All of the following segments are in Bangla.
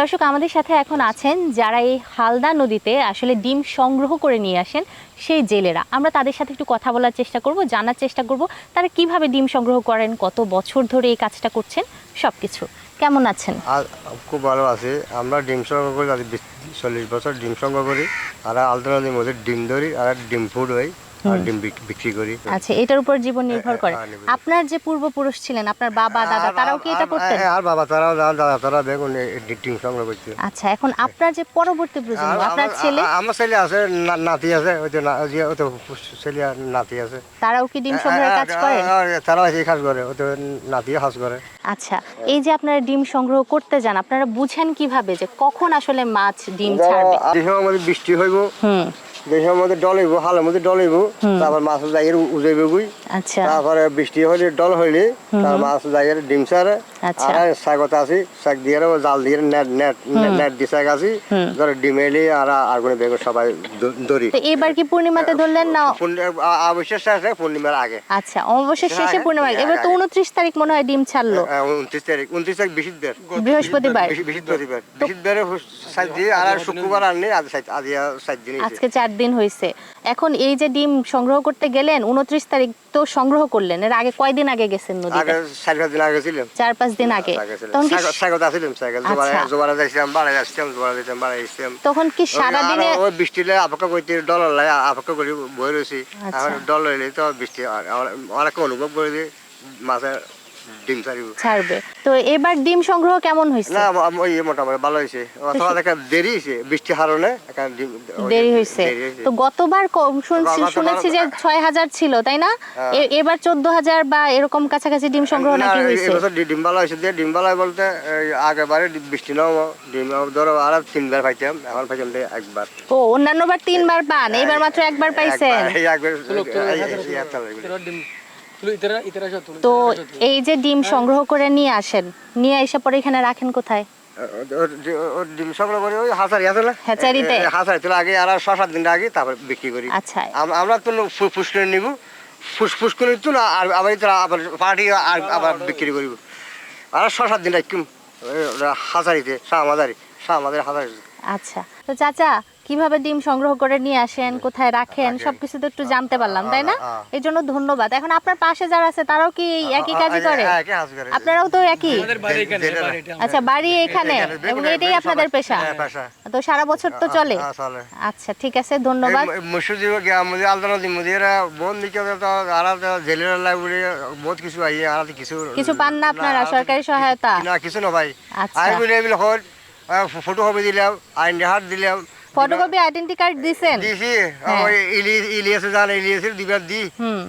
দর্শক, আমাদের সাথে এখন আছেন যারা এই হালদা নদীতে আসলে ডিম সংগ্রহ করে নিয়ে আসেন সেই জেলেরা। আমরা তাদের সাথে একটু কথা বলার চেষ্টা করব, জানার চেষ্টা করব, তারা কীভাবে ডিম সংগ্রহ করেন, কত বছর ধরে এই কাজটা করছেন সব কিছু কেমন আছেন? খুব ভালো আছি। আমরা ডিম সংগ্রহ করি চল্লিশ বছর ডিম সংগ্রহ করি। আর আলদা নদীর মধ্যে ডিম ধরি, আর ডিম ফুড হই আর ডিম বিক্রি করি আচ্ছা এটার উপর জীবন নির্ভর করে হ্যাঁ, আপনার যে পূর্বপুরুষ ছিলেন আপনার বাবা দাদা তারাও কি এটা করতেন আর বাবা তারাও দাদা তারা দেখুন ডিম সংগ্রহ করছে আচ্ছা এখন আপনার যে পরবর্তী প্রজন্ম আপনার ছেলে আমার ছেলে আছে নাতি আছে ওই যে- তো ছেলে আর নাতি আছে তারাও কি ডিম সংগ্রহের কাজ আর তারাও এই কাজ করে ওই তো নাতিও কাজ করে আচ্ছা এই যে আপনারা ডিম সংগ্রহ করতে যান আপনারা বুঝেন কীভাবে যে কখন আসলে মাছ ডিম ছাড়বে আমাদের বৃষ্টি হইব হুম সময় মধ্যে ডলাইব হালের মধ্যে ডলাইব তারপর মাছ যাই উজাইব গুই আচ্ছা। তারপরে বৃষ্টি হলে ডল হইলে তার মাছ যাই ডিম সারে আচ্ছা। আর শাগত আছি শাক দিয়ে জাল দিয়ে নেট নেট নেট দিয়ে শাক আছি ধরে ডিম এলি আর আগুনে বেগ সবাই ধরি এবার কি পূর্ণিমাতে ধরলেন না? পূর্ণি- অবশ্যই শেষ হয় পূর্ণিমার আগে। আচ্ছা শেষে হ্যাঁ, পূর্ণিমা হ্যাঁ, এবার তো। উনত্রিশ তারিখ মনে হয় ডিম ছাড়লো। উনত্রিশ তারিখ উনত্রিশ তারিখ বৃহস্পতিবার। বৃহস্পতিবার। বৃহস্পতিবার। বৃহস্পতিবারে সাত দিয়ে আর আর শুক্রবার আর নেই আজ সাত- আজ সাত দিন আজকে চার দিন হয়েছে এখন এই যে ডিম সংগ্রহ করতে গেলেন উনত্রিশ তারিখ তো সংগ্রহ করলেন। এর আগে কয়দিন আগে গেছেন নদীতে? চার পাঁচ দিন আগে চার দিন তখন কি সারাদিনে আর বৃষ্টিলে অপেক্ষা করতে ডলার লাই অপেক্ষা করি বই রয়েছি আচ্ছা। এখন ডল হইলে তো বৃষ্টি অনেক অনুভব করে মাছের ডিম ছাড়িব। ছাড়বে। তো এবার ডিম সংগ্রহ কেমন হয়েছে? না আম- ওই মোটামুটি ভালো হয়েছে। অথবা দেখা দেরি হয়েছে বৃষ্টি হারণে এখন ডিম দেরি হয়েছে। তো গতবার কম শুনছি শুনেছি যে ছয় হাজার ছিল তাই না? হ্যাঁ। এবার চোদ্দ হাজার বা এরকম কাছাকাছি ডিম সংগ্রহ নাকি হয়েছে? ডিম ভালো হয়েছে ডিম ভালো বলতে এই আগের বারে ডি- বৃষ্টি নাও ডিম ধরো আর তিনবার পাইতাম এখন পাইতাম দিয়ে একবার। ও অন্যান্য বার তিনবার পান এইবার মাত্র একবার পাইছেন। একবার, তো এই যে ডিম সংগ্রহ করে নিয়ে আসেন নিয়ে এসে পরে এখানে রাখেন কোথায়? ও- ও- ও- ও ডিম সংগ্রহ করে ওই হাসারি আছে না? হ্যাচারিতে? এ- এ- হাসারি তোলা আগে আর ছ সাত দিন আগে তারপর বিক্রি করি। আচ্ছা। আমরা তো ফু- নিব। ফুস ফুস করে তো না আর আবার তো আবার পার্টি আর আবার বিক্রি করিব। আর ছ সাত দিন রাখুম হাজারিতে শাহ মাদারি শাহ মাদারি হাজারি আচ্ছা। তো চাচা কীভাবে ডিম সংগ্রহ করে নিয়ে আসেন কোথায় রাখেন সবকিছু তো একটু জানতে পারলাম তাই না? এই জন্য ধন্যবাদ। এখন আপনার পাশে যারা আছে তারাও কি একই কাজই করে? হ্যাঁ, কাজ করে। আপনারাও তো একই? আচ্ছা বাড়ি এখানে এখানে, এবং এটাই আপনাদের পেশা। হ্যাঁ, তো সারা বছর তো চলে। আচ্ছা ঠিক আছে ধন্যবাদ। কিছু কিছু কিছু পান না আপনারা সরকারি সহায়তা? না কিছু না ভাই। আচ্ছা। ফটো কপি দিলাম আইন হাত দিলাম ফটোকপি আইডেন্টি কার্ড দিছেন? দিছি হ্যাঁ। ওই ইলিয়াস ইলিয়াসের দিবার দি।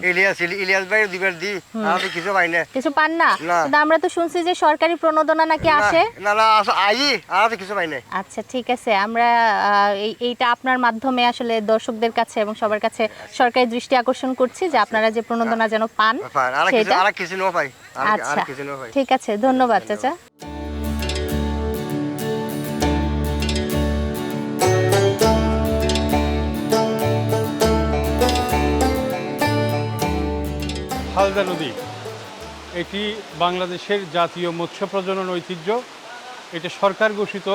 ইলিয়াস ইলিয়াস ভাই দিবার দি। আর কিছু পাই না। কিছু পান না। কিন্তু আমরা তো শুনছি যে সরকারি প্রণোদনা নাকি আসে? না না আই আর কিছু পাই না। আচ্ছা ঠিক আছে। আমরা এইটা আপনার মাধ্যমে আসলে দর্শকদের কাছে এবং সবার কাছে সরকারি দৃষ্টি আকর্ষণ করছি যে আপনারা যে প্রণোদনা যেন পান আর কিছু আর কিছু পাই। আর আচ্ছা। কিছু পাই। ঠিক আছে ধন্যবাদ। চাচা। হালদা নদী। এটি বাংলাদেশের জাতীয় মৎস্য প্রজনন ঐতিহ্য। এটি সরকার ঘোষিত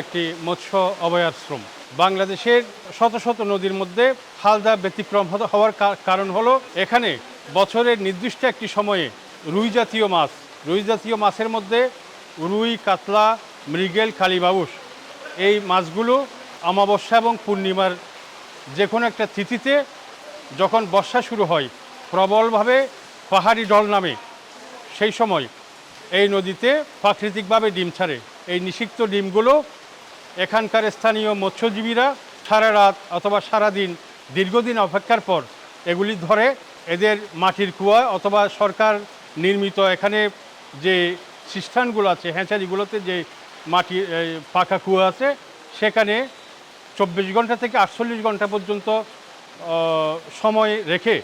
একটি মৎস্য অভয়াশ্রম। বাংলাদেশের শত শত নদীর মধ্যে হালদা ব্যতিক্রম হওয়ার কারণ হলো, এখানে বছরের নির্দিষ্ট একটি সময়ে রুই জাতীয় মাছ, রুই জাতীয় মাছের মধ্যে রুই, কাতলা, মৃগেল কালীবাবুস এই মাছগুলো অমাবস্যা এবং পূর্ণিমার যে কোনো একটা তিথিতে যখন বর্ষা শুরু হয়, প্রবলভাবে পাহাড়ি ঢল নামে। সেই সময় এই নদীতে প্রাকৃতিকভাবে ডিম ছাড়ে। এই নিষিক্ত ডিমগুলো এখানকার স্থানীয় মৎস্যজীবীরা সারা রাত অথবা সারা দিন দীর্ঘদিন অপেক্ষার পর এগুলি ধরে এদের মাটির কুয়া অথবা সরকার নির্মিত এখানে যে সিস্টানগুলো আছে, হ্যাঁচারিগুলোতে যে মাটি পাকা কুয়া আছে, সেখানে চব্বিশ ঘণ্টা থেকে আটচল্লিশ ঘণ্টা পর্যন্ত সময় রেখে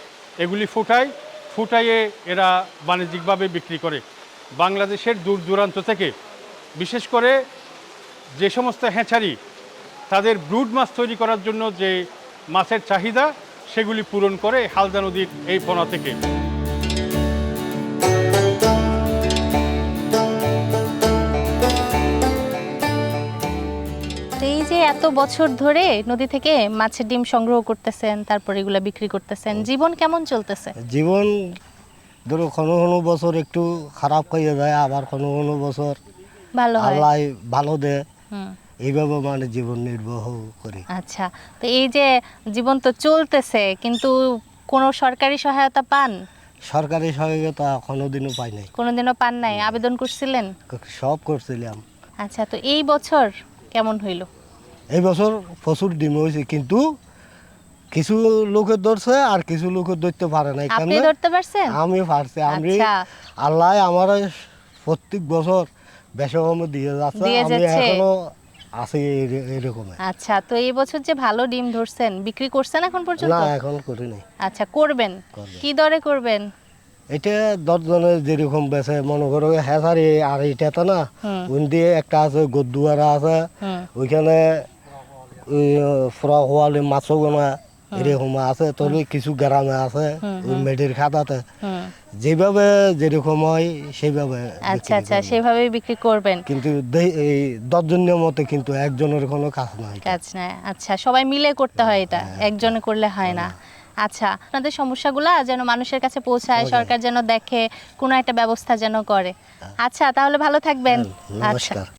এগুলি ফুটায়। ফুটাইয়ে এরা বাণিজ্যিকভাবে বিক্রি করে। বাংলাদেশের দূর দূরান্ত থেকে, বিশেষ করে যে সমস্ত হ্যাঁচারি, তাদের ব্রুড মাছ তৈরি করার জন্য যে মাছের চাহিদা, সেগুলি পূরণ করে হালদা নদীর এই পোনা থেকে। এত বছর ধরে নদী থেকে মাছের ডিম সংগ্রহ করতেছেন তারপর এগুলা বিক্রি করতেছেন। জীবন কেমন চলতেছে? জীবন ধরো কোনো কোনো বছর একটু খারাপ হয়ে যায় আবার কোনো কোনো বছর ভালো হয়। আল্লাহ ভালো দেয় এইভাবে মানে জীবন নির্বাহ করি। আচ্ছা তো এই যে জীবন তো চলতেছে কিন্তু কোনো সরকারি সহায়তা পান? সরকারি সহায়তা কোনোদিনও পাই নাই। কোনোদিনও পান নাই? আবেদন করছিলেন? সব করছিলাম। আচ্ছা তো এই বছর কেমন হইল? এই বছর প্রচুর ডিম হয়েছে কিন্তু কিছু লোকে ধরছে আর কিছু লোকে ধরতে পারে নাই আপনি ধরতে পারছেন? আমি পারছি আমি আচ্ছা। আল্লাহ আমার প্রত্যেক বছর বেশম দিয়ে যাচ্ছে আমি এখনও আছি এরকম আচ্ছা তো এই বছর যে ভালো ডিম ধরছেন বিক্রি করছেন এখন না পর্যন্ত এখন করি নাই আচ্ছা করবেন। কি দরে করবেন? এটা দশজনে যেরকম বেছে মনে করো হ্যাঁ আর এটা তো না। ওই দিয়ে একটা আছে গদ্দুয়ারা আছে ওইখানে ওই ফ্রক হওয়ালে মাছও গোনা এরকম আছে তোর কিছু গ্রামে আছে ওই মেডির খাতাতে। যেভাবে যেরকম হয় সেইভাবে আচ্ছা আচ্ছা। সেভাবেই বিক্রি করবেন কিন্তু এই দশজনের মতে কিন্তু একজনের কোনো কাজ নাই। কাজ না আচ্ছা সবাই মিলে করতে হয় এটা। একজনে করলে হয় না। আচ্ছা আপনাদের সমস্যাগুলো যেন মানুষের কাছে পৌঁছায় সরকার যেন দেখে কোনো একটা ব্যবস্থা যেন করে। আচ্ছা তাহলে ভালো থাকবেন। হ্যাঁ, আচ্ছা। নমস্কার